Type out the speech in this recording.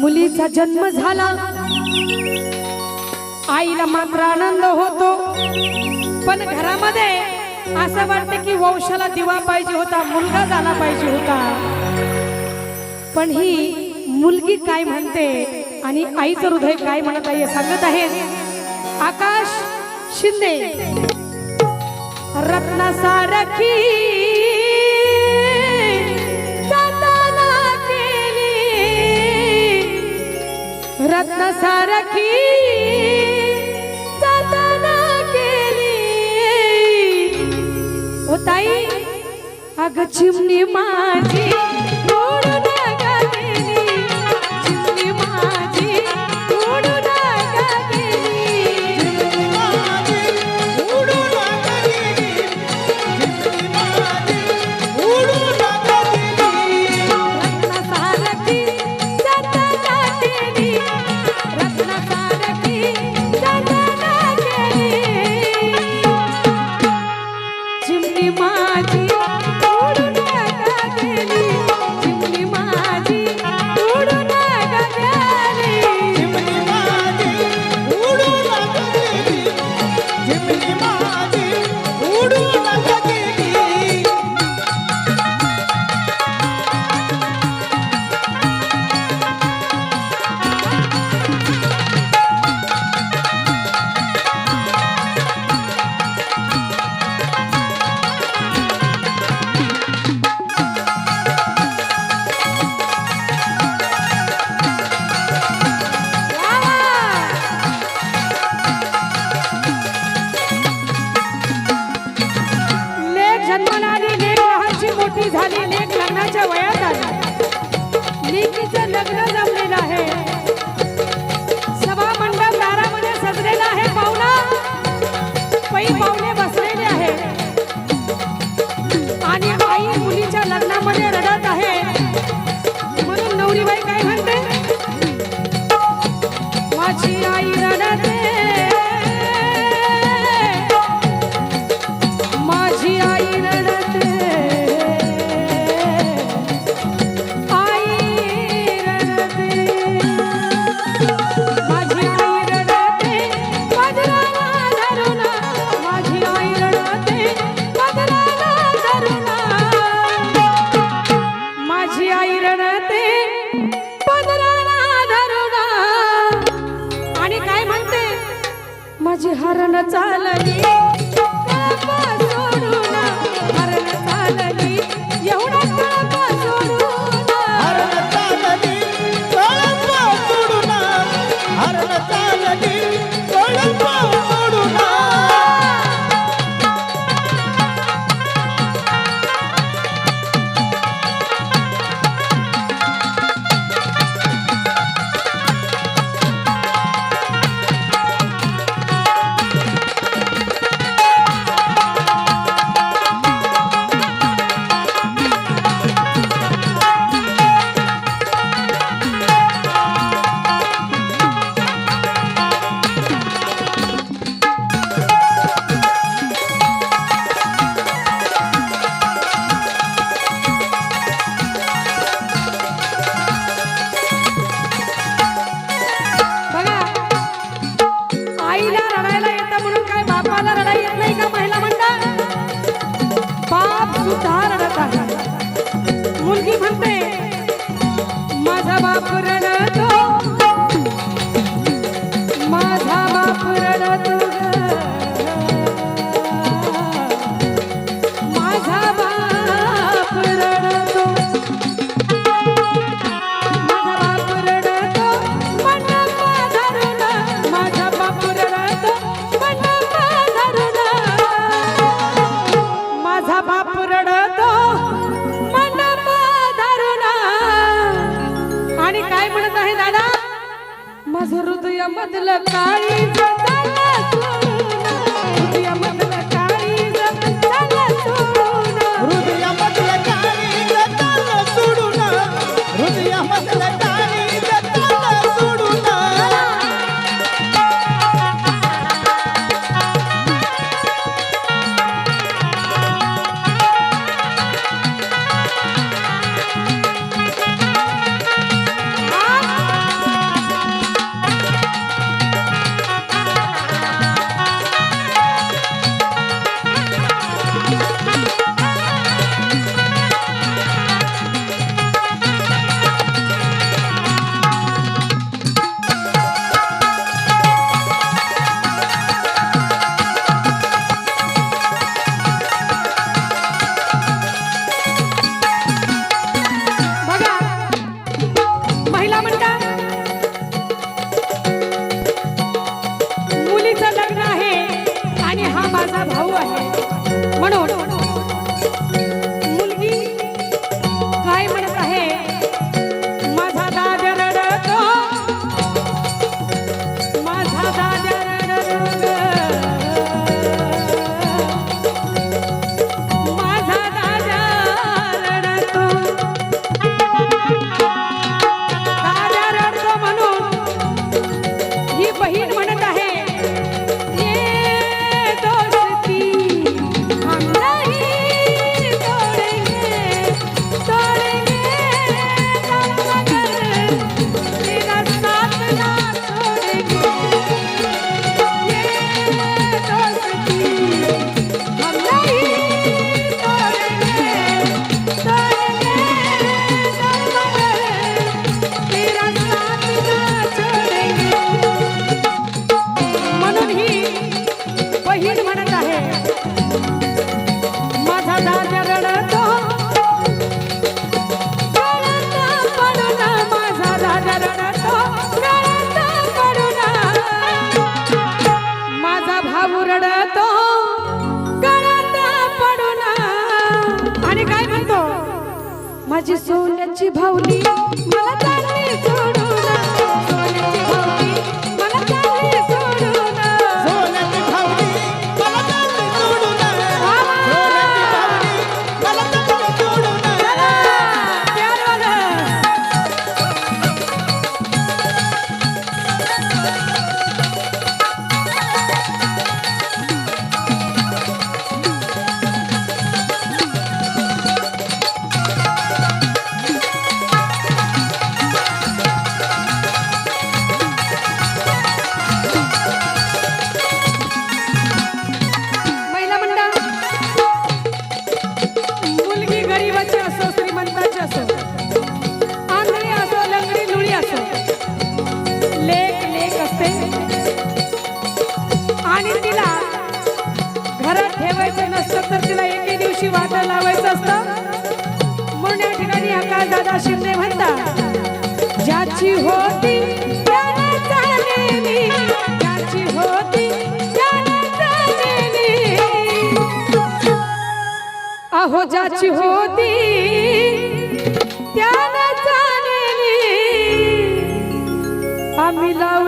मुलीचा जन्म झाला आईला मात्र आनंद होतो पण घरामध्ये असं वाटतं की वंशाला दिवा पाहिजे होता मुलगा झाला पाहिजे होता पण ही मुलगी काय म्हणते आणि आईचं हृदय काय म्हणत आहे सांगत आहे. आकाश शिंदे. रत्नासारखी. सारखी रत्न सारखी ताई अग चिमणी माझी. झाली. लेख लग्नाच्या वयात चालली. सोडून? मरण चालली. एवढा ಹಸಿರುದಯ ಮೊದಲ ಕಾಯಿ माझी सोन्याची भावली मला चालली आणि तिला घरात ठेवायचं नसतं तर तिला एके दिवशी वाटा लावायचं असतं. म्हणून या ठिकाणी आकाश दादा शिंदे म्हणता ज्याची होती ज्याची अहो ज्याची होती त्याला आम्ही लाव